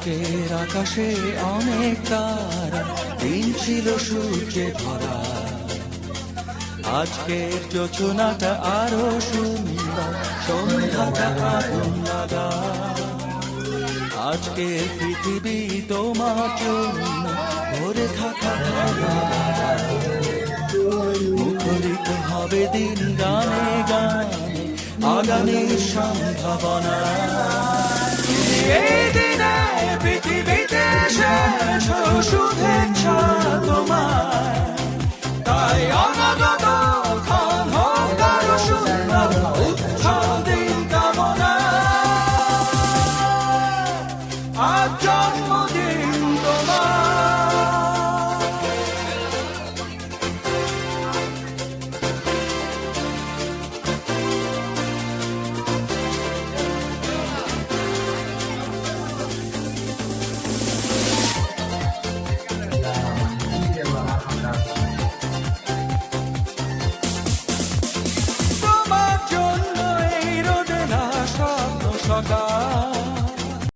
আজকের আকাশে অনেক তারা, দিন ছিল সূর্যে ভরা। আজকের যোচনাটা আরও সুন্দর, সন্ধ্যাটা আগুন লাগা। আজকের পৃথিবী তোমার জন্য ভরে থাকা মুখরিত হবে দিন গানে গানে, আগামীর সম্ভাবনা। শুভেচ্ছা তোমার। তাই অনাগত ক্ষণ হোক আরও সুন্দর উৎসদিন কামনা। আজ জন্মদিন তোমার। लगा